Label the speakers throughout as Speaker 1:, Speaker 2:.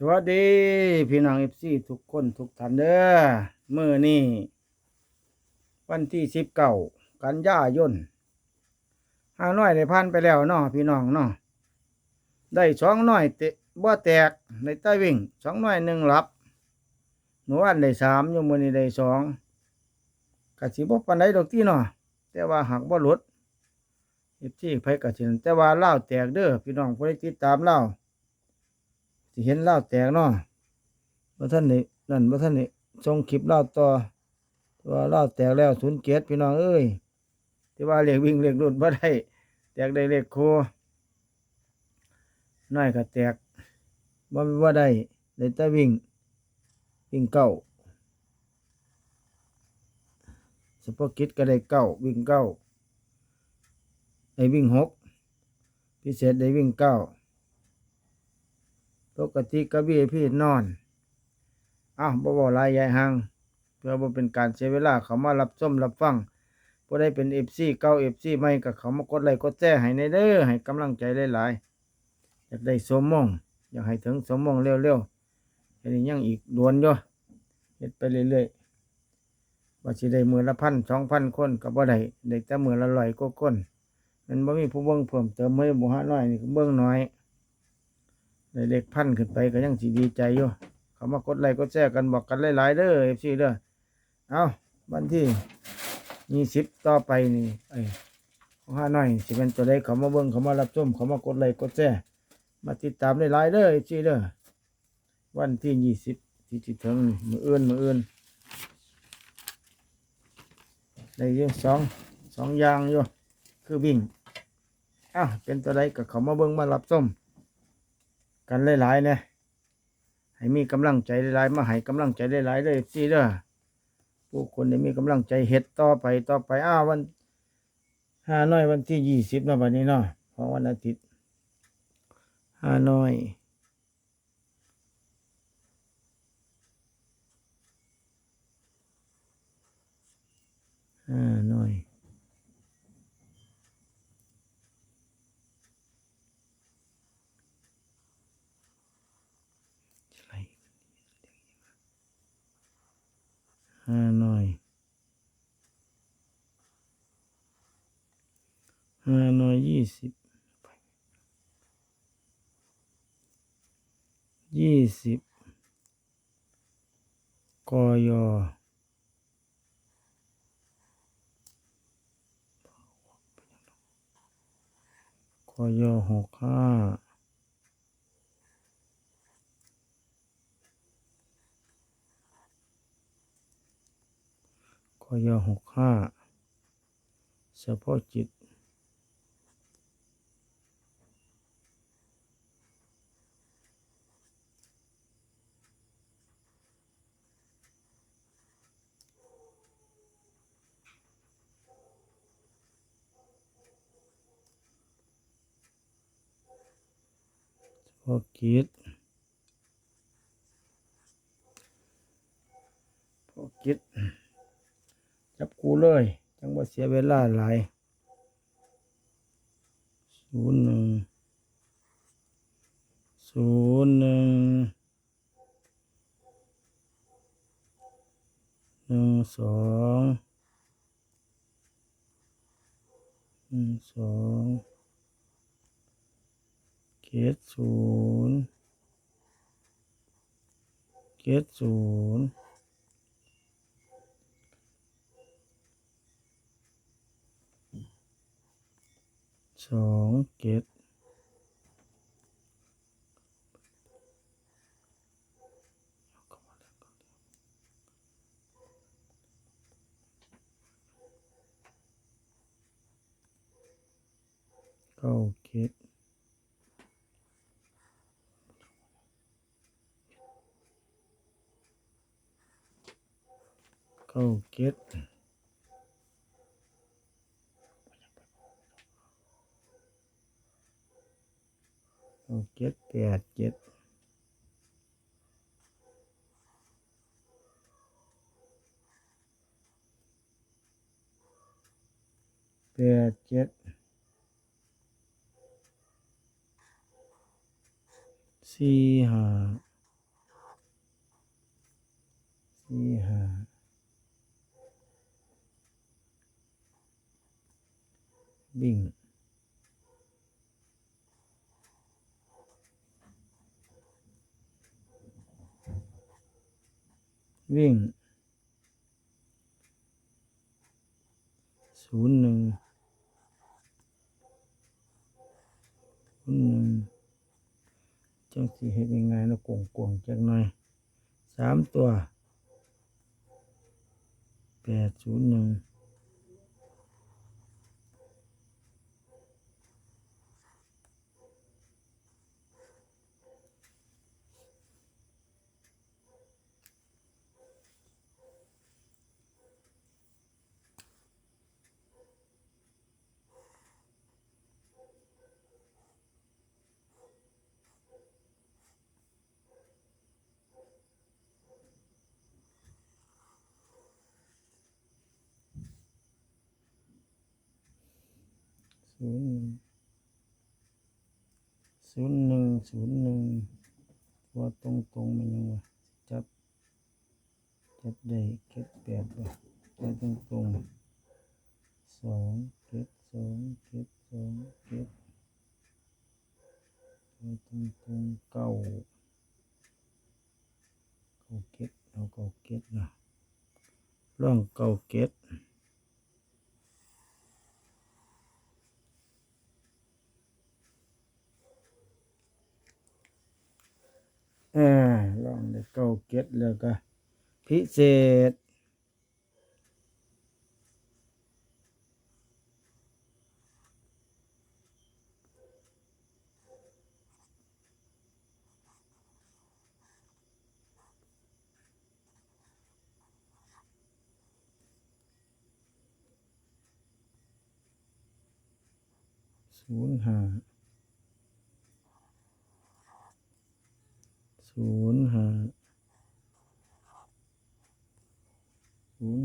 Speaker 1: สวัสดี พี่น้องเอฟซีทุกคนทุกท่านเด้อมื้อนี้วันที่สิบเก้ากันยายนห้าน้อยได้ผ่านไปแล้วเนาะพี่น้องเนาะได้สองน้อยเตะบ่แตกในใต้วิ่งสองน้อยหนึ่งหลับหนูอันได้สามยมือนี้ได้สองกะสิบ่ปานใดดอกที่เนาะแต่ว่าหักบ่หลุดเอฟซีไผกะสิแต่ว่าเล่าแตกเด้อพี่น้องผู้ใดติดตามเล่า สิเห็นเล่าแตกเนาะบ่ท่านนี่นั่นบ่ท่านนี่ส่งคลิปเล่าต่อตัวาเล่าแตกแล้วศูนย์เจ็ดพี่น้องเอ้ยที่ว่าเรียกวิ่งเรียกรุ่นบ่ได้แตกได้เรียกครูน้อยก็แตกบ่บ่ได้ได้แต่วิ่งวิ่งเก้าสปอร์กิตก็ได้เก้าวิ่งเก้าได้วิ่งหกพิเศษได้วิ่งเก้า ปกติกระบี่พี่นอนอ้าวบ่บ่ลายใหญ่หังเพื่อบ่เป็นการเสียเวลาเขามารับชมรับฟังบ่ได้เป็น FC เก่า FC ใหม่ก็เขามากดไลค์กดแชร์ให้ในเด้อให้กำลังใจหลายๆอยากได้สมมงอยากให้ถึงสมมงเร็วๆอันนี้ยังอีกดวนอยู่เฮ็ดไปเรื่อยๆว่าสิได้มือละพันสองพันคนก็บ่ได้ได้แต่มือละร้อยกว่าคนมันบ่มีผู้เบิ่งเพิ่มเติมให้บ่หาน้อยนี่เบิ่งน้อย ได้เลขพันขึ้นไปก็ยังสิดีใจอยู่เขามากดไลค์กดแชร์กันบอกกันหลายๆเด้อเอฟซีเด้อเอาวันที่ยี่สิบต่อไปนี่ไอ้ของห้าน้อยสิเป็นตัวใดเขามาเบิ่งเขามารับชมเขามากดไลค์กดแชร์มาติดตามหลายๆเด้อเอฟซีเด้อวันที่ยี่สิบที่จะถึงมืออื่นมืออื่นได้ยังสองสองอย่างอยู่คือวิ่งอ้าวเป็นตัวใดก็เขามาเบิ่งมารับชม กันหลายๆเนี่ยให้มีกำลังใจหลายๆมาให้กำลังใจหลายๆเลยสิเด้อผู้คนได้มีกำลังใจเฮ็ดต่อไปต่อไปอ้าววันห้าน้อยวันที่ยี่สิบเนาะบัดนี้เนาะของวันอาทิตย์ห้าน้อยห้าน้อย ห้าน้อยห้าน้อยยี่สิบยี่สิบกอยกอยหกห้า กยหกห้าเฉพาะจิต เฉพาะกิจเฉพาะกิจ จับกูเลย จังว่าเสียเวลาหลายศูนย์หนึ่งศูนย์หนึ่งหนึ่งสองหนึ่งสองเกตศูนย์เกตศูนย์ สองเกตเก้าเกตเก้าเกต เจ็ดแปดเจ็ดแปดเจ็ดสี่ห้าสี่ห้าบิ่ง วิ่งศูนย์หนึ่งศูนย์หนึ่งจังสีเห็นยังไงนะกงกงๆจักหน่อยสามตัวแปดศูนย์หนึ่ง ศูนย์หนึ่งศูนย์หนึ่งศูนย์หนึ่งว่าตรงตรงมันยังวะจับ จับได้เก็บแปดวะจับตรงตรงสองเก็บสองเก็บสองเก็บจับตรงตรงเก้าเก้าเก็บเอาเก้าเก็บนะร่องเก้าเก็บ อ่าลองได้ เก็ดแล้วก็พิเศษ ศูนย์ห้าศูนย์ห้า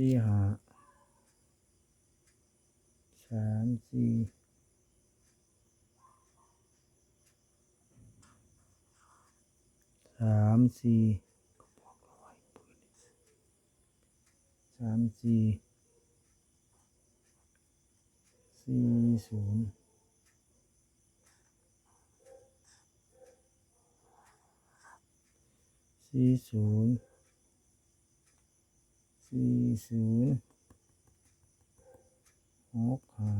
Speaker 1: สี่ห้าสามสี่สามสี่สามสี่สี่ศูนย์สี่ศูนย์ สี่ศูนย์หกห้า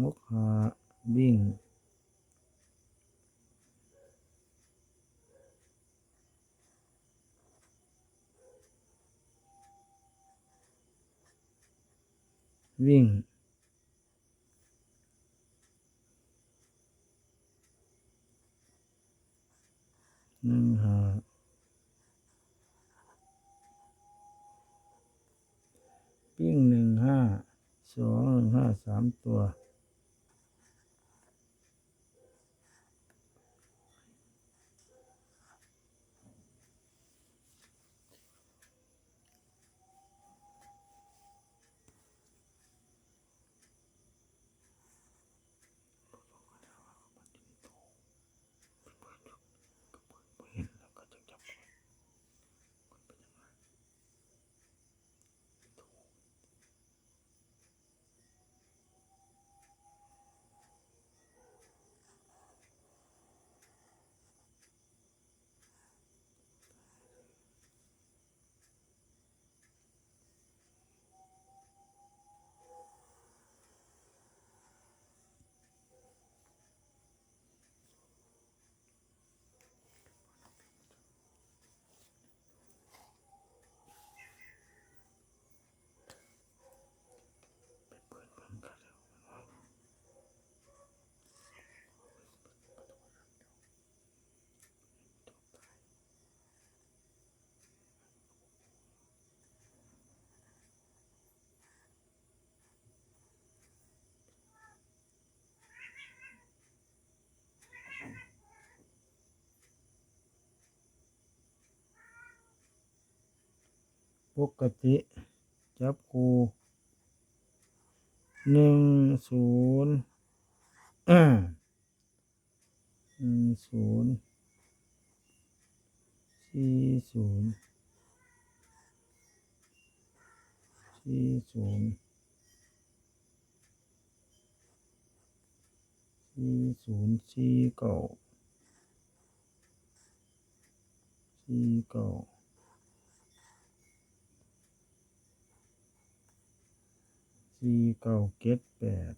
Speaker 1: หกห้าวิ่งวิ่ง หนึ่งห้าวิ่งหนึ่งห้าสองหนึ่งห้าสาม ตัว ปกติจับคูหนึ่งศูนย์หนึ่งศูนย์สี่ศูนย์สี่ศูนย์สี่ศูนย์สี่เก้าสี่เก้า สี่เก้าเจ็ดแปด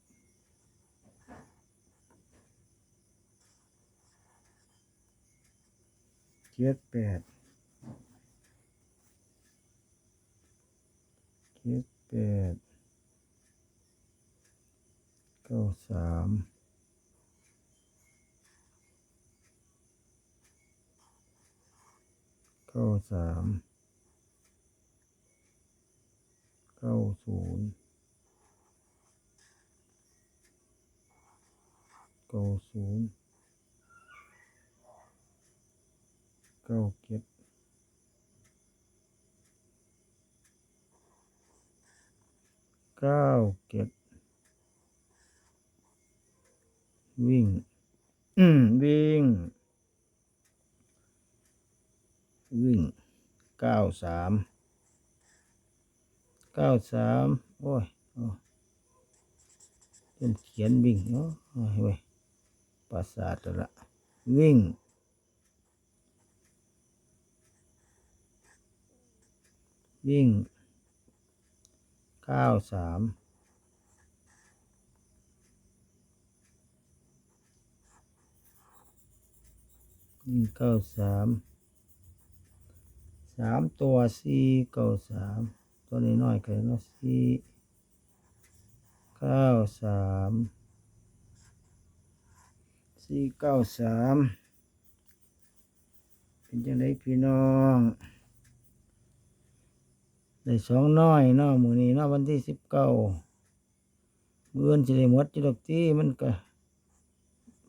Speaker 1: เจ็ดแปดเจ็ดแปดเก้าสามเก้าสามเก้าศูนย์ เก้าศูนย์เก้าเจ็ดเก้าเจ็ดวิ่งอืมวิ่ง วิ่งเก้าสามเก้าสามโอ้ยเริ่มเขียนวิ่งเนาะโอ้ย ประสาทล้วละ วิ่ง วิ่งเก้าสามวิ่งเก้าสามสามตัวสี่เก้าสามตัวนี้น้อยกันเนาะสี่เก้าสาม สี่เก้าสามเป็นจังไดพี่น้องได้สองน้อยนาะมือนี้นาะวันที่สิบเก้าเมืออื่นจะได้หมดจิดอกที่มันก็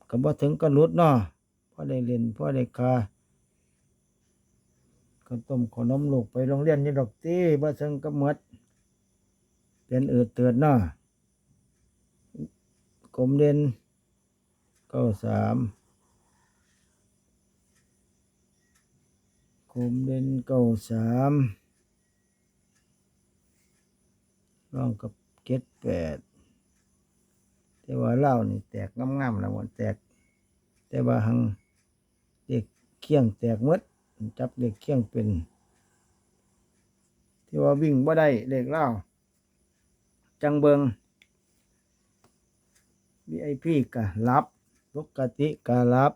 Speaker 1: ก็บ่ถึงก็หลุดนาะพอได้เรียนพอได้คาก็ต้มขนมลูกไปโรงเรียนจิดอกที่บ่ถึงก็หมดเป็นเอืดเตือดเนาะกลมเด่น เก้าสามคมเด่นเก้าสามร่องกับเก็ดแปดแต่ว่าเล้านี่แตกงามๆแล้วมันแตก แต่ว่าหังเด็กเคียงแตกมดจับเด็กเคียงเป็น ที่ว่าวิ่งบ่ได้เด็กเล้าจังเบิง VIP ก็รับ ปกติก็รับ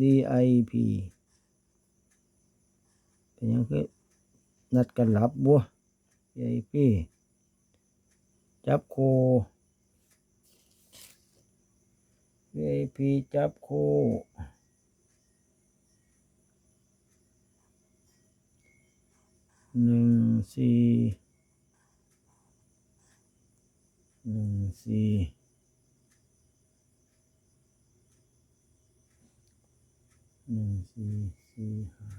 Speaker 1: DIP เป็นยังคือนัดกันรับบัว VIP จับโค VIP จับโค หนึ่งสี่หนึ่งสี่ หนึ่งสี่สี่ห้า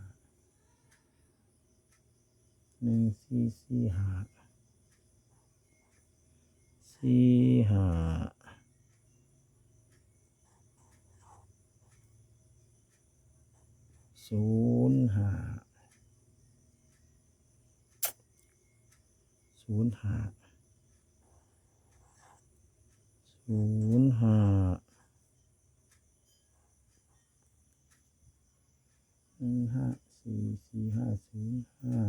Speaker 1: หนึ่งสี่สี่ห้าสี่ห้าศูนย์ห้าศูนย์ห้าศูนย์ห้าหนึ่งห้า สี่สี่ห้าศูนย์ห้า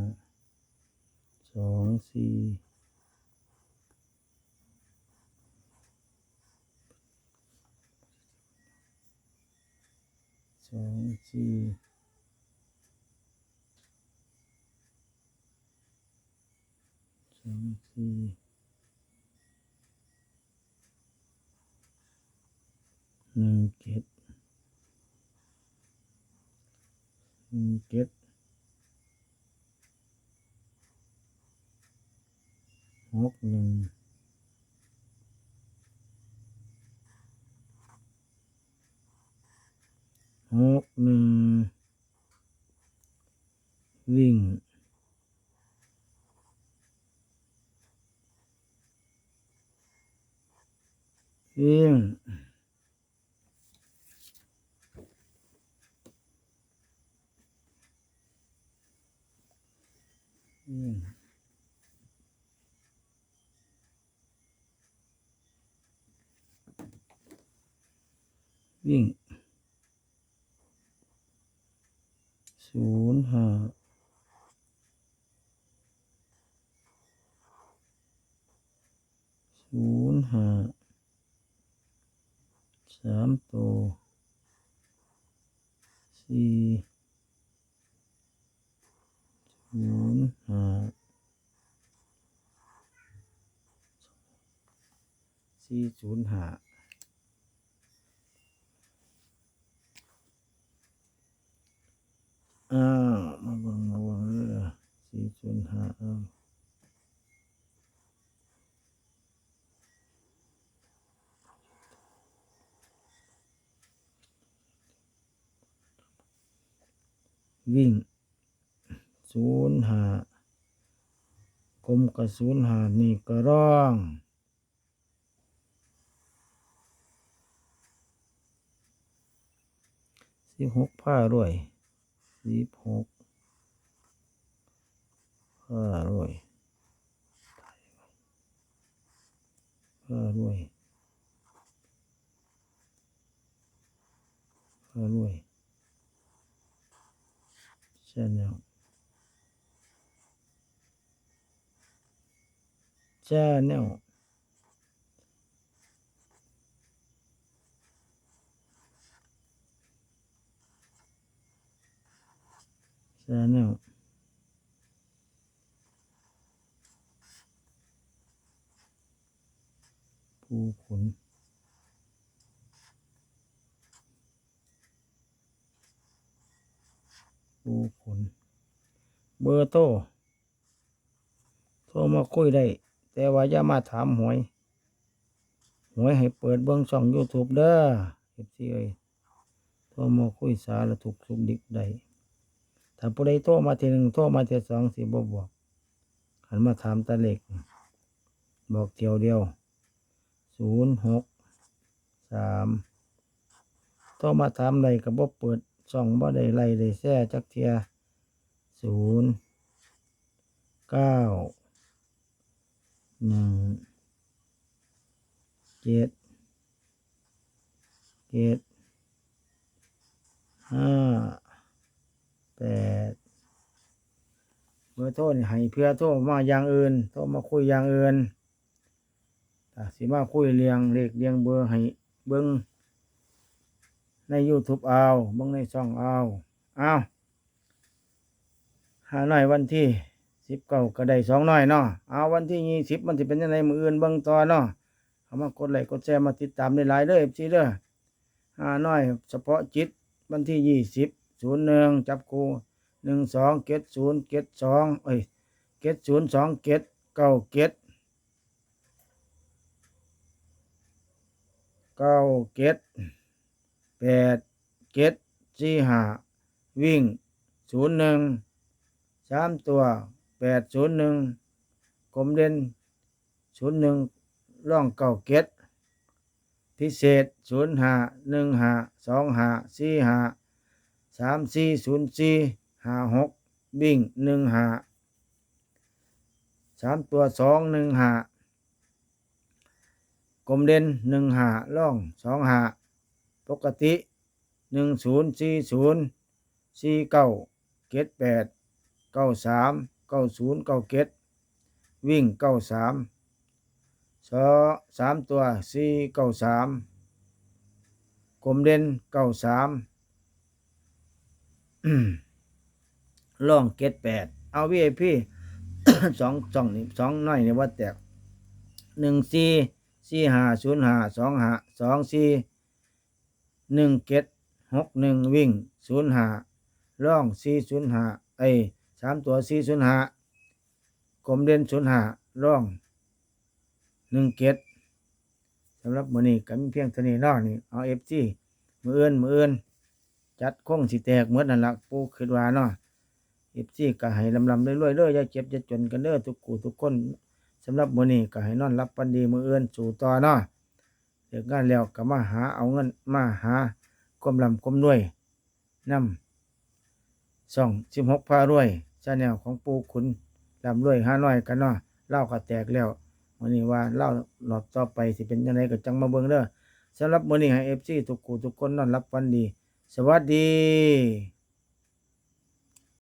Speaker 1: สองสี่สองสี่สองสี่หนึ่งเจ็ดหนึ่งเจ็ด หกหนึ่งหกหนึ่งวิ่งวิ่งวิ่ง วิ่งศูนย์ห้าศูนย์ห้าสามตัวสี่ศูนย์ห้าสี่ศูนย์ห้า อ้าวมาเบิ่งมาเบิ่งเด้อสี่ศูนย์ห้าอ้าว วิ่งศูนย์ห้ากลมกับศูนย์ห้านี่ก็ร้อง สิบหกผ้ารวย สิบหกห้ารวยห้ารวยห้ารวย ชาแนลชาแนลชาแนลผู้ขุน ผู้ขุนเบอร์โทรโทรมาคุยได้ แต่ว่าอย่ามาถามหวย หวยให้เปิดเบื้องช่อง YouTube เด้อเอฟซีเอ้ยโทรมาคุยสารทุกสุขดิบได้ถ้าผู้ใดโทรมาทีหนึ่งโทรมาทีสองสิบ่บอกหันมาถามตาเล็ก บอกเที่ยวเดียวศูนย์หกสามโทรมาถามใดก็บ่เปิด ช่องบ่ได้ไล่ได้แซ่จักเทียศูนย์เก้าหนึ่งเจ็ดเจ็ดห้าแปดเบอร์โทรให้เพื่อโทรมาอย่างอื่น โทรมาคุยอย่างอื่นสิมาคุยเรียงเลขเรียงเบอร์ให้เบิ้ง ใน YouTube เอาเบิ้งในช่องเอาเอาหาหน่อยวันที่สิบเก้าก็ได้สองหน่อยเนาะเอาวันที่ยี่สิบมันจะเป็นยังไงมืออื่นเบิ้งต่อเนาะเอามากดไลค์กดแชร์มาติดตามในไลน์เด้อพี่เด้อหาหน่อยเฉพาะจิตวันที่ยี่สิบศูนย์หนึ่งจับกูหนึ่งสองเกตศูนย์เกตสองเอ้ยเกตศูนย์สองเกตเก้าเกตเก้าเกต แปดเกตสี่ห้าวิ่งศูนย์หนึ่งสามตัวแปดศูนย์หนึ่งกลมเด่นศูนย์หนึ่งร่องเก้าเกตพิเศษศูนย์ห้าหนึ่งห้าสองห้าสี่ห้าสามสี่ศูนย์สี่ห้าหกบิ่งหนึ่งห้าสามตัวสองหนึ่งห้ากลมเด่นหนึ่งห้าล่องสองห้า ปกติหนึ่งศูนย์สี่ศูนย์สี่เก้าเกตแปดเก้าสามเก้าศูนย์เก้าเกตวิ่งเก้าสามสอสามตัวสี่เก้าสามกลมเด่นเก้าสามล่องเกตแปดเอาวีไอพีสองสองนี่สองน้อยนี่ว่าแตกหนึ่งสี่สี่ห้าศูนย์ห้าสองห้าสองสี่ หนึ่งเกตหกหนึ่งวิ่งศูนย์ห้าล่องสี่ศูนย์ห้าไอสามตัวสี่ศูนย์ห้ากลมเด่นศูนย์ห้าล่องหนึ่งเกตสำหรับมือนี้ก็มีเพียงเท่านี้นอกนี่เอาเอฟซีมืออื่นมืออื่นจัดคงสิแตกเหมือนนั่นละปูคิดว่าเนาะเอฟซีก็ให้ลำลำเรวยๆเด้ออย่าเจ็บอย่าจนกันเด้อทุกกูทุกคนสำหรับมือนี้ก็ให้นอนรับฝันดีมื้ออื่นสู่ต่อเนาะ ลิกงานแล้วก็มาหาเอาเงินมาหาความร่ำความรวยนำช่อง16พารวยชาแนลของปูขุนลำรวยห้าน้อยกันเนาะเล่าก็แตกแล้ววันนี้ว่าเล่ารอบต่อไปสิเป็นยังไงก็จังมาเบิ่งเด้อสำหรับมื้อนี้ให้ FC ทุกคู่ทุกคนนอนรับฝันดี สวัสดี